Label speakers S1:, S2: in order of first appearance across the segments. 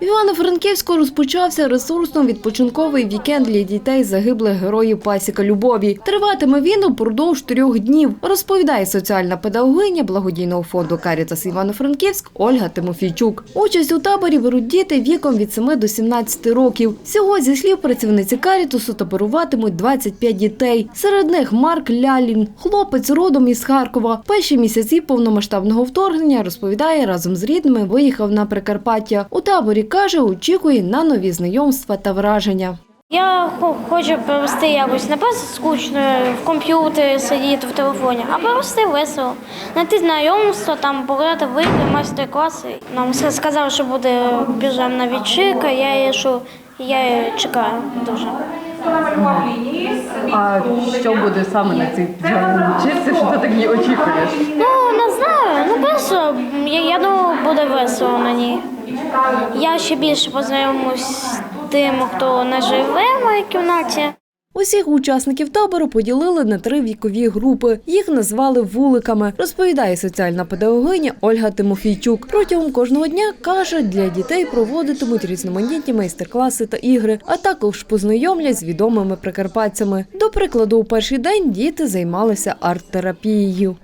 S1: В Івано-Франківську розпочався ресурсно-відпочинковий вікенд для дітей загиблих героїв Пасіка Любові. Триватиме він упродовж трьох днів, розповідає соціальна педагогиня благодійного фонду Карітас Івано-Франківськ Ольга Тимофійчук. Участь у таборі беруть діти віком від 7 до 17 років. Всього, зі слів працівниці Карітусу, таборуватимуть 25 дітей. Серед них Марк Лялін, хлопець родом із Харкова. Перші місяці повномасштабного вторгнення розповідає, разом з рідними виїхав на Прикарпаття. У таборі каже, очікує на нові знайомства та враження.
S2: Я хочу провести якось не просто скучно в комп'ютері сидіти в телефоні, а провести весело. Знайти знайомство, там пограти в ігри, майстер-класи. Нам сказали, що буде піжамна вечірка, я її, що я її чекаю дуже.
S3: А що буде саме на цій вчитися, що ти так її очікуєш?
S2: Ну, не знаю, ну просто я, я думаю, буде весело на ній. Я ще більше познайомусь з тим, хто не живе в моїй кімнаті.
S1: Усіх учасників табору поділили на три вікові групи. Їх назвали вуликами, розповідає соціальна педагогиня Ольга Тимофійчук. Протягом кожного дня каже, для дітей проводитимуть різноманітні майстер-класи та ігри, а також познайомлять з відомими прикарпатцями. До прикладу, у перший день діти займалися арт-терапією.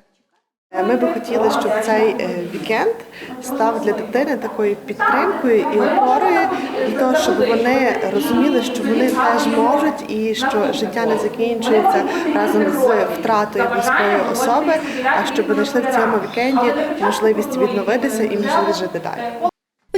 S4: Ми би хотіли, щоб цей е, вікенд став для дитини такою підтримкою і опорою для того, щоб вони розуміли, що вони теж можуть і що життя не закінчується разом з втратою близької особи, а щоб знайшли в цьому вікенді можливість відновитися і можливість жити далі.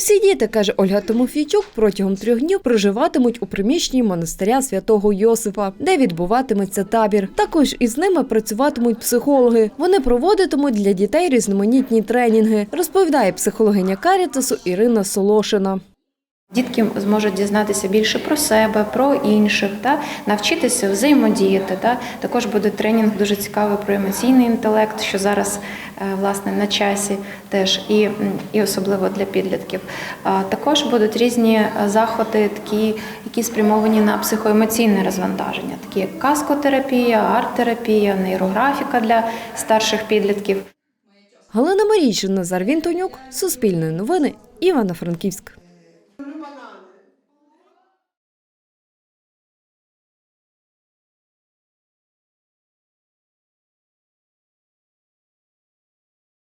S1: Усі діти, каже Ольга Тимофійчук, протягом трьох днів проживатимуть у приміщенні монастиря святого Йосифа, де відбуватиметься табір. Також із ними працюватимуть психологи. Вони проводитимуть для дітей різноманітні тренінги, розповідає психологиня Карітасу Ірина Солошина.
S5: Дітки зможуть дізнатися більше про себе, про інших, та навчитися взаємодіяти. Та також буде тренінг дуже цікавий про емоційний інтелект, що зараз е, власне на часі теж і, і особливо для підлітків. Також будуть різні е, заходи, такі, які спрямовані на психоемоційне розвантаження, такі як каскотерапія, арт-терапія, нейрографіка для старших підлітків.
S1: Галина Марійчин, Назар Вінтонюк, Суспільне новини, Івано-Франківськ.